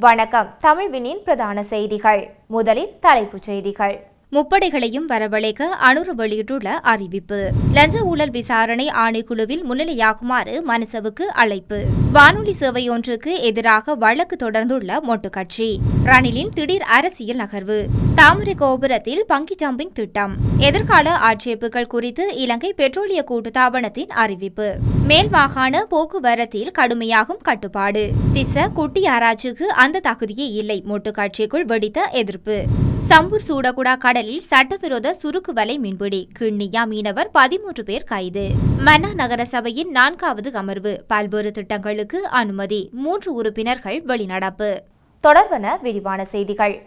வணக்கம். தமிழ்வினின் பிரதான செய்திகள். முதலில் தலைப்புச் செய்திகள். முப்படைகளையும் வரவழைக்க அனுர வெளியிட்டுள்ள அறிவிப்பு. லஞ்ச ஊழல் விசாரணை ஆணைக்குழுவில் முன்னிலையாகுமாறு மனசவுக்கு அழைப்பு. வானொலி சேவை ஒன்றுக்கு எதிராக வழக்கு தொடர்ந்துள்ள மொட்டு கட்சி. ரணிலின் திடீர் அரசியல் நகர்வு. தாமரை கோபுரத்தில் பங்கி ஜம்பிங் திட்டம். எதிர்கால ஆட்சேப்புகள் குறித்து இலங்கை பெட்ரோலிய கூட்டுத்தாபனத்தின் அறிவிப்பு. மேல் மாகாண போக்குவரத்தில் கடுமையாகும் கட்டுப்பாடு. திச குட்டி ஆராய்ச்சிக்கு அந்த தகுதியே இல்லை மொட்டு கட்சிக்குள் வெடித்த எதிர்ப்பு. சம்பூர் சூடகுடா கடலில் சட்டவிரோத சுருக்கு வலை மீன்பிடி. கிண்ணியா மீனவர் பதிமூன்று பேர் கைது. மன்னா நகரசபையின் நான்காவது அமர்வு. பல்வேறு திட்டங்களுக்கு அனுமதி. மூன்று உறுப்பினர்கள் வெளிநடப்பு. தொடர்வன விரிவான செய்திகள்.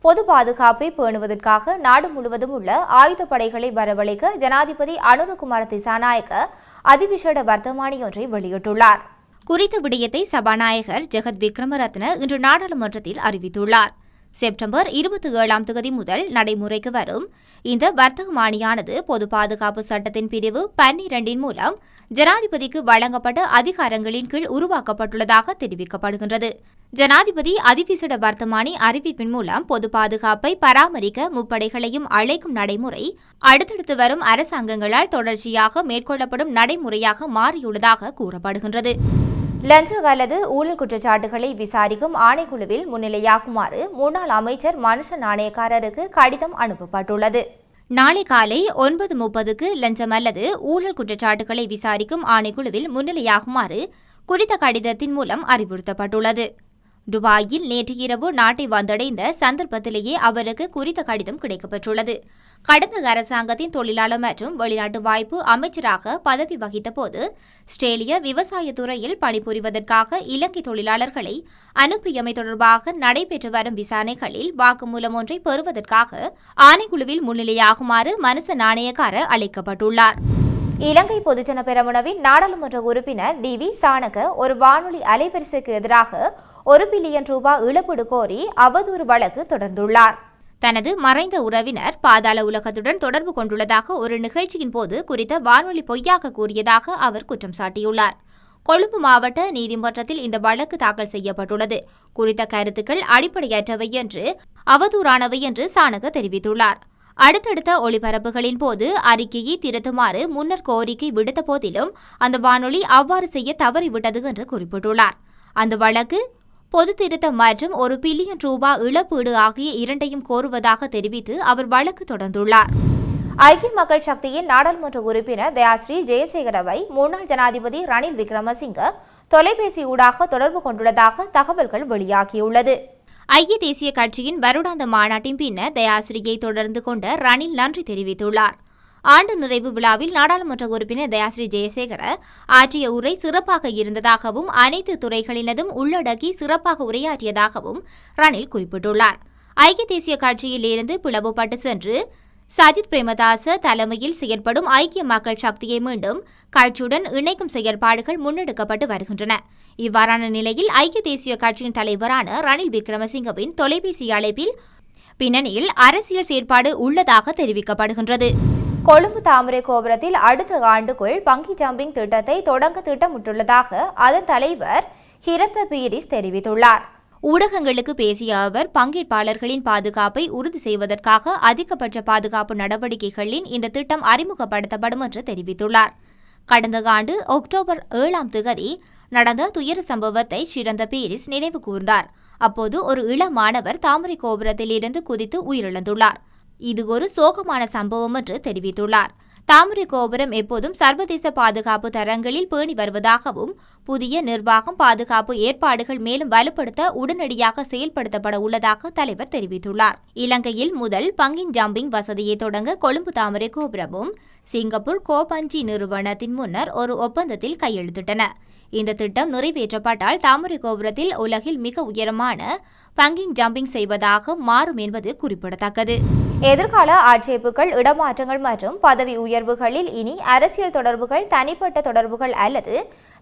பொது பாதுகாப்பை பேணுவதற்காக நாடு முழுவதும் உள்ள ஆயுதப்படைகளை வரவழைக்க ஜனாதிபதி அனுரகுமார திசாநாயக்க அதிவிசேட வர்த்தமானி ஒன்றை வெளியிட்டுள்ளார். குறித்த விடயத்தை சபாநாயகர் ஜெகத் விக்ரமரத்ன இன்று நாடாளுமன்றத்தில் அறிவித்துள்ளார். செப்டம்பர் இருபத்தி ஏழாம் தேதி முதல் நடைமுறைக்கு வரும் இந்த வர்த்தக மானியானது பொது பாதுகாப்பு சட்டத்தின் பிரிவு பன்னிரண்டின் மூலம் ஜனாதிபதிக்கு வழங்கப்பட்ட அதிகாரங்களின் கீழ் உருவாக்கப்பட்டுள்ளதாக தெரிவிக்கப்படுகின்றது. ஜனாதிபதி அதிவிசிட வர்த்தமானி அறிவிப்பின் மூலம் பொது பாதுகாப்பை பராமரிக்க முப்படைகளையும் அழைக்கும் நடைமுறை அடுத்தடுத்து வரும் அரசாங்கங்களால் தொடர்ச்சியாக மேற்கொள்ளப்படும் நடைமுறையாக மாறியுள்ளதாக கூறப்படுகின்றது. லஞ்ச அல்லது ஊழல் குற்றச்சாட்டுகளை விசாரிக்கும் ஆணைக்குழுவில் முன்னிலையாகுமாறு முன்னாள் அமைச்சர் மனுஷ நாணயக்காரருக்கு கடிதம் அனுப்பப்பட்டுள்ளது. நாளை காலை ஒன்பது முப்பதுக்கு லஞ்சம் அல்லது ஊழல் குற்றச்சாட்டுகளை விசாரிக்கும் ஆணைக்குழுவில் முன்னிலையாகுமாறு குறித்த கடிதத்தின் மூலம் அறிவுறுத்தப்பட்டுள்ளது. துபாயில் நேற்று இரவு நாட்டை வந்தடைந்த சந்தர்ப்பத்திலேயே அவருக்கு குறித்த கடிதம் கிடைக்கப்பெற்றுள்ளது. கடந்த அரசாங்கத்தின் தொழிலாளர் மற்றும் வெளிநாட்டு வாய்ப்பு அமைச்சராக பதவி வகித்தபோது ஸ்ரேலிய விவசாய துறையில் பணிபுரிவதற்காக இலங்கை தொழிலாளர்களை அனுப்பியமை தொடர்பாக நடைபெற்று வரும் விசாரணைகளில் வாக்குமூலம் ஒன்றை பெறுவதற்காக ஆணைக்குழுவில் முன்னிலையாகுமாறு மனுச நாணயக்கார அழைக்கப்பட்டுள்ளார். இலங்கை பொதுஜன பெரமுனவின் நாடாளுமன்ற உறுப்பினர் டி. வி. சாணக ஒரு வானொலி அலைவரிசைக்கு எதிராக ஒரு பில்லியன் ரூபாய் இழப்பீடு கோரி அவதூறு வழக்கு தொடர்ந்துள்ளார். தனது மறைந்த உறவினர் பாதாள உலகத்துடன் தொடர்பு கொண்டுள்ளதாக ஒரு நிகழ்ச்சியின் போது குறித்த வானொலி பொய்யாக கூறியதாக அவர் குற்றம் சாட்டியுள்ளார். கொழும்பு மாவட்ட நீதிமன்றத்தில் இந்த வழக்கு தாக்கல் செய்யப்பட்டுள்ளது. குறித்த கருத்துக்கள் அடிப்படையற்றவை என்று அவதூறானவை என்று சாணக தெரிவித்துள்ளார். அடுத்தடுத்த ஒளிபரப்புகளின் போது அறிக்கையை திருத்துமாறு முன்னர் கோரிக்கை விடுத்த போதிலும் அந்த வானொலி அவ்வாறு செய்ய தவறிவிட்டது என்று குறிப்பிட்டுள்ளார். அந்த வழக்கு பொது திருத்தம் மற்றும் ஒரு பில்லியன் ரூபாய் இழப்பீடு ஆகிய இரண்டையும் கோருவதாக தெரிவித்து அவர் வழக்கு தொடர்ந்துள்ளார். ஐக்கிய மக்கள் சக்தியின் நாடாளுமன்ற உறுப்பினர் தயாஸ்ரீ ஜெயசேகரவை முன்னாள் ஜனாதிபதி ரணில் விக்ரமசிங்க தொலைபேசி ஊடாக தொடர்பு கொண்டுள்ளதாக தகவல்கள் வெளியாகியுள்ளது. ஐக்கிய தேசிய கட்சியின் வருடாந்த மாநாட்டின் பின்னர் தயாஸ்ரீயை தொடர்ந்து கொண்ட ரணில் நன்றி தெரிவித்துள்ளார். ஆண்டு நிறைவு விழாவில் நாடாளுமன்ற உறுப்பினர் தயாஸ்ரீ ஜெயசேகர ஆற்றிய உரை சிறப்பாக இருந்ததாகவும் அனைத்து துறைகளினதும் உள்ளடக்கி சிறப்பாக உரையாற்றியதாகவும் ரணில் குறிப்பிட்டுள்ளார். ஐக்கிய தேசிய கட்சியில் இருந்து பிளவுபட்டு சென்று சஜித் பிரேமதாச தலைமையில் செயல்படும் ஐக்கிய மக்கள் சக்தியை மீண்டும் கட்சியுடன் இணைக்கும் செயல்பாடுகள் முன்னெடுக்கப்பட்டு வருகின்றன. இவ்வாறான நிலையில் ஐக்கிய தேசிய கட்சியின் தலைவரான ரணில் விக்ரமசிங்கவின் தொலைபேசி அழைப்பில் பின்னணியில் அரசியல் செயற்பாடு உள்ளதாக தெரிவிக்கப்படுகின்றது. கொழும்பு தாமரை கோபுரத்தில் அடுத்த ஆண்டுக்குள் பங்கி ஜம்பிங் திட்டத்தை தொடங்க திட்டமிட்டுள்ளதாக அதன் தலைவர் ஹிரத்த பீரிஸ் தெரிவித்துள்ளார். ஊடகங்களுக்கு பேசிய அவர் பங்கேற்பாளர்களின் பாதுகாப்பை உறுதி செய்வதற்காக அதிகபட்ச பாதுகாப்பு நடவடிக்கைகளின் இந்த திட்டம் அறிமுகப்படுத்தப்படும் என்று தெரிவித்துள்ளார். கடந்த ஆண்டு அக்டோபர் ஏழாம் திகதி நடந்த துயர சம்பவத்தை சிறந்த பீரிஸ் நினைவு கூர்ந்தார். அப்போது ஒரு இள மாணவர் தாமரை கோபுரத்தில் இருந்து குதித்து உயிரிழந்துள்ளார். இது ஒரு சோகமான சம்பவம் என்று தெரிவித்துள்ளார். தாமரை கோபுரம் எப்போதும் சர்வதேச பாதுகாப்பு தரங்களில் பேணி வருவதாகவும் புதிய நிர்வாகம் பாதுகாப்பு ஏற்பாடுகள் மேலும் வலுப்படுத்த உடனடியாக செயல்படுத்தப்பட உள்ளதாக தலைவர் தெரிவித்துள்ளார். இலங்கையில் முதல் பங்கிங் ஜம்பிங் வசதியை தொடங்க கொழும்பு தாமரை கோபுரமும் சிங்கப்பூர் கோபஞ்சி நிறுவனத்தின் முன்னர் ஒரு ஒப்பந்தத்தில் கையெழுத்திட்டன இந்த திட்டம் நிறைவேற்றப்பட்டால் தாமரை கோபுரத்தில் உலகில் மிக உயரமான பங்கிங் ஜம்பிங் செய்வதாக மாறும் என்பது குறிப்பிடத்தக்கது. எதிர்கால ஆட்சேப்புகள் இடமாற்றங்கள் மற்றும் பதவி உயர்வுகளில் இனி அரசியல் தொடர்புகள் தனிப்பட்ட தொடர்புகள் அல்லது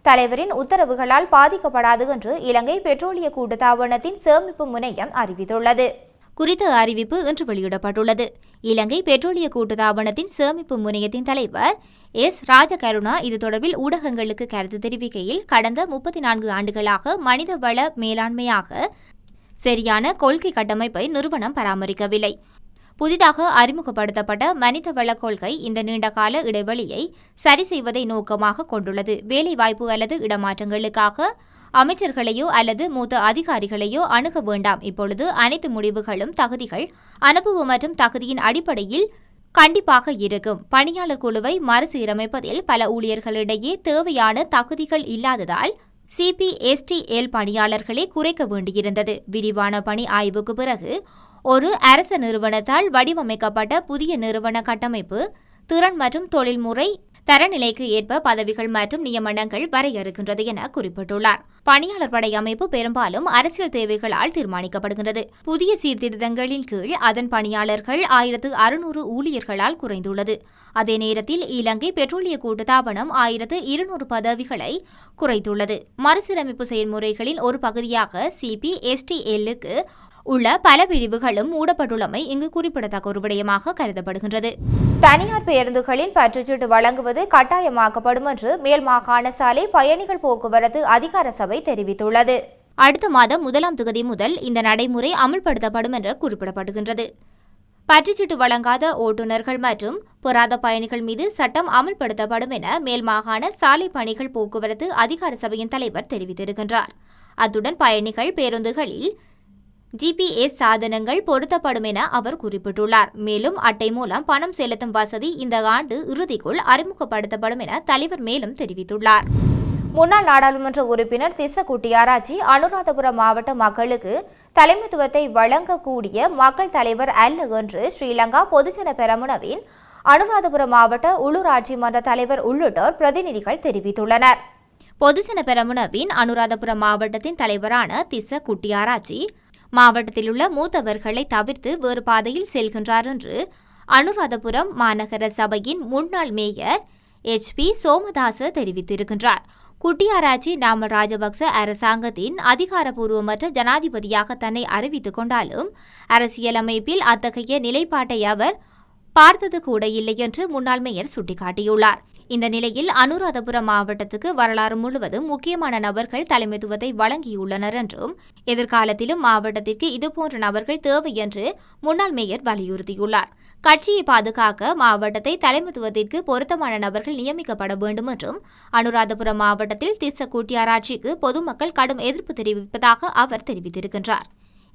தலைவரின் உத்தரவுகளால் பாதிக்கப்படாது என்று இலங்கை பெட்ரோலிய கூட்டுத்தாபனத்தின் சேமிப்பு முனையம் அறிவித்துள்ளது. குறித்த அறிவிப்பு இன்று வெளியிடப்பட்டுள்ளது. இலங்கை பெட்ரோலிய கூட்டுத்தாபனத்தின் சேமிப்பு முனையத்தின் தலைவர் எஸ். ராஜகருணா இது தொடர்பில் ஊடகங்களுக்கு கருத்து தெரிவிக்கையில் கடந்த முப்பத்தி நான்கு ஆண்டுகளாக மனிதவள மேலாண்மையாக சரியான கொள்கை கட்டமைப்பை நிறுவனம் பராமரிக்கவில்லை. புதிதாக அறிமுகப்படுத்தப்பட்ட மனிதவள கொள்கை இந்த நீண்டகால இடைவெளியை சரி செய்வதை நோக்கமாக கொண்டுள்ளது. வேலைவாய்ப்பு அல்லது இடமாற்றங்களுக்காக அமைச்சர்களையோ அல்லது மூத்த அதிகாரிகளையோ அணுக வேண்டாம். இப்பொழுது அனைத்து முடிவுகளும் தகுதிகள் அனுபவம் மற்றும் தகுதியின் அடிப்படையில் கண்டிப்பாக இருக்கும். பணியாளர் குழுவை மறுசீரமைப்பதில் பல ஊழியர்களிடையே தேவையான தகுதிகள் இல்லாததால் சிபிஎஸ்டிஎல் பணியாளர்களை குறைக்க வேண்டியிருந்தது. விரிவான பணி ஆய்வுக்கு பிறகு ஒரு அரச நிறுவனத்தால் வடிவமைக்கப்பட்ட புதிய நிறுவன கட்டமைப்பு திறன் மற்றும் தொழில்முறை தரநிலைக்கு ஏற்ப பதவிகள் மற்றும் நியமனங்கள் வரையறுக்கின்றது என குறிப்பிட்டுள்ளார். பணியாளர் படை அமைப்பு பெரும்பாலும் அரசியல் தேவைகளால் தீர்மானிக்கப்படுகின்றது. புதிய சீர்திருத்தங்களின் கீழ் அதன் பணியாளர்கள் ஆயிரத்து அறுநூறு ஊழியர்களால் குறைந்துள்ளது. அதே நேரத்தில் இலங்கை பெட்ரோலிய கூட்டுத்தாபனம் ஆயிரத்து இருநூறு பதவிகளை குறைத்துள்ளது. மறுசீரமைப்பு செயல்முறைகளின் ஒரு பகுதியாக சிபிஎஸ்டிஎல்லுக்கு உள்ள பல பிரிவுகளும் மூடப்பட்டுள்ளமை இங்கு குறிப்பிடத்தக்க ஒரு விடயமாக கருதப்படுகின்றது. தனியார் பேருந்துகளின் பற்றுச்சீட்டு வழங்குவது கட்டாயமாக்கப்படும் என்று மேல் மாகாண சாலை பயணிகள் போக்குவரத்து அதிகார சபை தெரிவித்துள்ளது. அடுத்த மாதம் முதலாம் தேதி முதல் இந்த நடைமுறை அமல்படுத்தப்படும் என்று குறிப்பிடப்படுகின்றது. பற்றுச்சீட்டு வழங்காத ஓட்டுநர்கள் மற்றும் புறாத பயணிகள் மீது சட்டம் அமல்படுத்தப்படும் என மேல் மாகாண சாலை பணிகள் போக்குவரத்து அதிகார சபையின் தலைவர் தெரிவித்திருக்கின்றார். அத்துடன் பயணிகள் பேருந்துகளில் ஜிபிஎஸ் சாதனங்கள் பொருத்தப்படும் என அவர் குறிப்பிட்டுள்ளார். மேலும் அட்டை மூலம் பணம் செலுத்தும் வசதி இந்த ஆண்டு இறுதிக்குள் அறிமுகப்படுத்தப்படும் என தலைவர் மேலும் தெரிவித்துள்ளார். முன்னாள் நாடாளுமன்ற உறுப்பினர் திச குட்டியாராஜி அனுராதபுரம் மாவட்ட மக்களுக்கு தலைமைத்துவத்தை வழங்கக்கூடிய மக்கள் தலைவர் அல்ல என்று ஸ்ரீலங்கா பொதுஜன பெரமுனவின் அனுராதபுரம் மாவட்ட உள்ளூராட்சி மன்ற தலைவர் உள்ளிட்டோர் பிரதிநிதிகள் தெரிவித்துள்ளனர். பொதுஜன பெரமுனவின் அனுராதபுரம் மாவட்டத்தின் தலைவரான திச குட்டியாராஜி மாவட்டத்தில் உள்ள மூத்தவர்களை தவிர்த்து வேறு பாதையில் செல்கின்றார் என்று அனுராதபுரம் மாநகர சபையின் முன்னாள் மேயர் எச் பி சோமதாச தெரிவித்திருக்கின்றார். குட்டியாராச்சி நாம ராஜபக்ச அரசாங்கத்தின் அதிகாரப்பூர்வமற்ற ஜனாதிபதியாக தன்னை அறிவித்துக் கொண்டாலும் அரசியலமைப்பில் அத்தகைய நிலைப்பாட்டை அவர் பார்த்தது கூட இல்லை என்று முன்னாள் மேயர் சுட்டிக்காட்டியுள்ளார். இந்த நிலையில் அனுராதபுரம் மாவட்டத்துக்கு வரலாறு முழுவதும் முக்கியமான நபர்கள் தலைமைத்துவத்தை வழங்கியுள்ளனர் என்றும் எதிர்காலத்திலும் மாவட்டத்திற்கு இதுபோன்ற நபர்கள் தேவை என்று முன்னாள் மேயர் வலியுறுத்தியுள்ளார். கட்சியை பாதுகாக்க மாவட்டத்தை தலைமைத்துவத்திற்கு பொருத்தமான நபர்கள் நியமிக்கப்பட வேண்டும் என்றும் அனுராதபுரம் மாவட்டத்தில் திச கூட்டியாராட்சிக்கு பொதுமக்கள் கடும் எதிர்ப்பு தெரிவிப்பதாக அவர் தெரிவித்திருக்கின்றார்.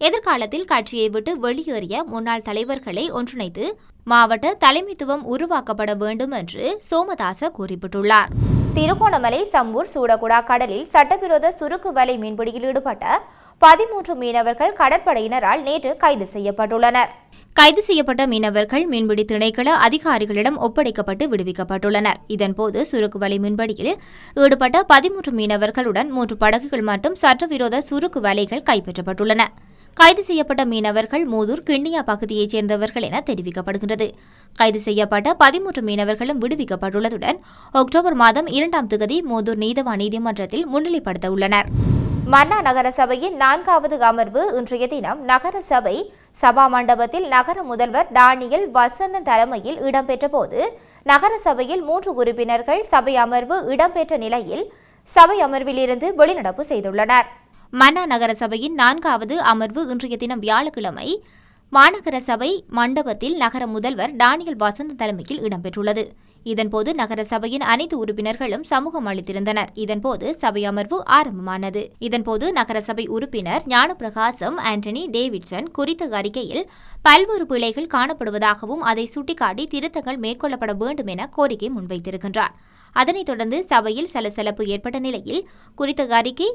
எதிர்காலத்தில் கட்சியை விட்டு வெளியேறிய முன்னாள் தலைவர்களை ஒன்றிணைத்து மாவட்ட தலைமைத்துவம் உருவாக்கப்பட வேண்டும் என்று சோமதாச குறிப்பிட்டுள்ளார். திருகோணமலை சம்பூர் சூடகுடா கடலில் சட்டவிரோத சுருக்கு வலை மீன்பிடியில் ஈடுபட்ட பதிமூன்று மீனவர்கள் கடற்படையினரால் நேற்று கைது செய்யப்பட்டுள்ளனர். கைது செய்யப்பட்ட மீனவர்கள் மீன்பிடி திணைக்கள அதிகாரிகளிடம் ஒப்படைக்கப்பட்டு விடுவிக்கப்பட்டுள்ளனர். இதன்போது சுருக்கு வலை மீன்பிடியில் ஈடுபட்ட பதிமூன்று மீனவர்களுடன் மூன்று படகுகள் மற்றும் சட்டவிரோத சுருக்கு வலைகள் கைப்பற்றப்பட்டுள்ளன. கைது செய்யப்பட்ட மீனவர்கள் மூதூர் கிண்ணியா பகுதியைச் சேர்ந்தவர்கள் என தெரிவிக்கப்படுகின்றது. கைது செய்யப்பட்ட பதிமூன்று மீனவர்களும் விடுவிக்கப்பட்டுள்ளதுடன் அக்டோபர் மாதம் இரண்டாம் தேதி மூதூர் நீதவா நீதிமன்றத்தில் முன்னிலைப்படுத்த உள்ளனர் மன்னா நகர சபையின் நான்காவது அமர்வு இன்றைய தினம் நகர சபை சபா மண்டபத்தில் நகர முதல்வர் டானியல் வசந்தன் தலைமையில் இடம்பெற்ற போது நகர சபையில் மூன்று உறுப்பினர்கள் சபை அமர்வு இடம்பெற்ற நிலையில் சபை அமர்விலிருந்து வெளிநடப்பு செய்துள்ளனர். மன்னா நகர சபையின் நான்காவது அமர்வு இன்றைய தினம் வியாழக்கிழமை. மாநகர சபை மண்டபத்தில் நகர முதல்வர் டானியல் வசந்த தலைமையில் இடம்பெற்றுள்ளது. இதன்போது நகர சபையின் அனைத்து உறுப்பினர்களும் சமூகம் அளித்திருந்தனர். இதன்போது சபை அமர்வு ஆரம்பமானது. இதன்போது நகர சபை உறுப்பினர் ஞானபிரகாசம் ஆண்டனி டேவிட்சன் குறித்த அறிக்கையில் பல்வேறு பிழைகள் காணப்படுவதாகவும் அதை சுட்டிக்காட்டி திருத்தங்கள் மேற்கொள்ளப்பட வேண்டும் என கோரிக்கை முன்வைத்திருக்கின்றார். அதனைத் தொடர்ந்து சபையில் சலசலப்பு ஏற்பட்ட நிலையில் குறித்த அறிக்கை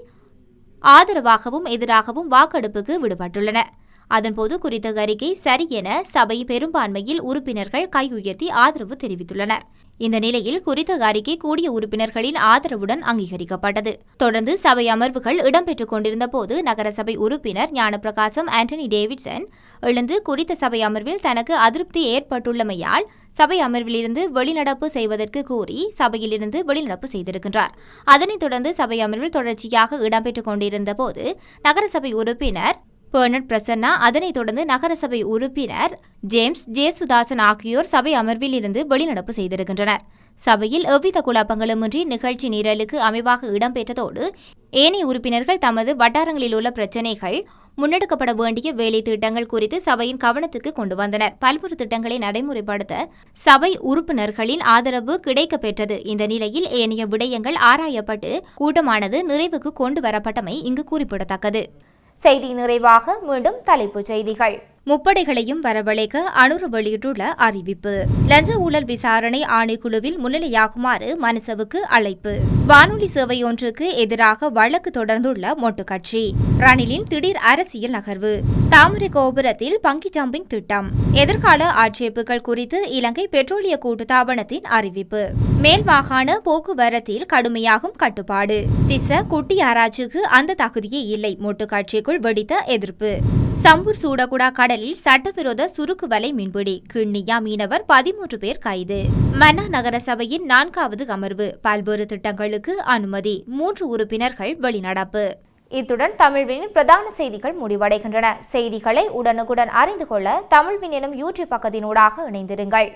ஆதரவாகவும் எதிராகவும் வாக்கெடுப்புக்கு விடுபட்டுள்ளன. அதன்போது குறித்த அறிக்கை சரி என சபை பெரும்பான்மையில் உறுப்பினர்கள் கை உயர்த்தி ஆதரவு தெரிவித்துள்ளனர். இந்த நிலையில் குறித்த அறிக்கை கூடிய உறுப்பினர்களின் ஆதரவுடன் அங்கீகரிக்கப்பட்டது. தொடர்ந்து சபை அமர்வுகள் இடம்பெற்றுக் கொண்டிருந்த போது நகரசபை உறுப்பினர் ஞானப்பிரகாசம் ஆண்டனி டேவிட்சன் எழுந்து குறித்த சபை அமர்வில் தனக்கு அதிருப்தி ஏற்பட்டுள்ளமையால் சபை அமர்விலிருந்து வெளிநடப்பு செய்வதற்கு கூறி சபையிலிருந்து வெளிநடப்பு செய்திருக்கின்றார். அதனைத் தொடர்ந்து சபை அமர்வில் தொடர்ச்சியாக இடம்பெற்றுக் கொண்டிருந்த போது நகரசபை உறுப்பினர் பெர்னட் பிரசன்னா அதனைத் தொடர்ந்து நகரசபை உறுப்பினர் ஜேம்ஸ் ஜேசுதாசன் ஆகியோர் சபை அமர்வில் இருந்து வெளிநடப்பு செய்திருக்கின்றனர். சபையில் எவ்வித குழப்பங்களுமின்றி நிகழ்ச்சி நிரலுக்கு அமைவாக இடம்பெற்றதோடு ஏனைய உறுப்பினர்கள் தமது வட்டாரங்களில் உள்ள பிரச்சினைகள் முன்னெடுக்கப்பட வேண்டிய வேலை திட்டங்கள் குறித்து சபையின் கவனத்துக்கு கொண்டு வந்தனர். பல்வேறு திட்டங்களை நடைமுறைப்படுத்த சபை உறுப்பினர்களின் ஆதரவு கிடைக்கப் பெற்றது இந்த நிலையில் ஏனைய விடயங்கள் ஆராயப்பட்டு கூட்டமானது நிறைவுக்கு கொண்டு வரப்பட்டமை இங்கு குறிப்பிடத்தக்கது. செய்தி நிறைவாக மீண்டும் தலைப்புச் செய்திகள். முப்படைகளையும் வரவழைக்க அனுர வெளியிட்டுள்ள அறிவிப்பு. லஞ்ச ஊழல் விசாரணை ஆணைக்குழுவில் முன்னிலையாகுமாறு மனுசவுக்கு அழைப்பு. வானொலி சேவை ஒன்றுக்கு எதிராக வழக்கு தொடர்ந்துள்ள மொட்டு கட்சி. ரணிலின் திடீர் அரசியல் நகர்வு. தாமரை கோபுரத்தில் பங்கி ஜம்பிங் திட்டம். எதிர்கால ஆட்சேப்புகள் குறித்து இலங்கை பெட்ரோலிய கூட்டுத்தாபனத்தின் அறிவிப்பு. மேல் மாகாண போக்குவரத்தில் கடுமையாகும் கட்டுப்பாடு. திச குட்டி ஆராய்ச்சிக்கு அந்த தகுதியே இல்லை மொட்டு கட்சிக்குள் வெடித்த எதிர்ப்பு. சம்பூர் சூடகுடா கடலில் சட்டவிரோத சுருக்கு வலை மீன்பிடி. கிண்ணியா மீனவர் பதிமூன்று பேர் கைது. மன்னா நகர சபையின் நான்காவது அமர்வு. பல்வேறு திட்டங்களுக்கு அனுமதி. மூன்று உறுப்பினர்கள் வெளிநடப்பு. இத்துடன் தமிழ்வினின் பிரதான செய்திகள் முடிவடைகின்றன. செய்திகளை உடனுக்குடன் அறிந்து கொள்ள தமிழ்வின் எனும் யூடியூப் பக்கத்தினூடாக இணைந்திருங்கள்.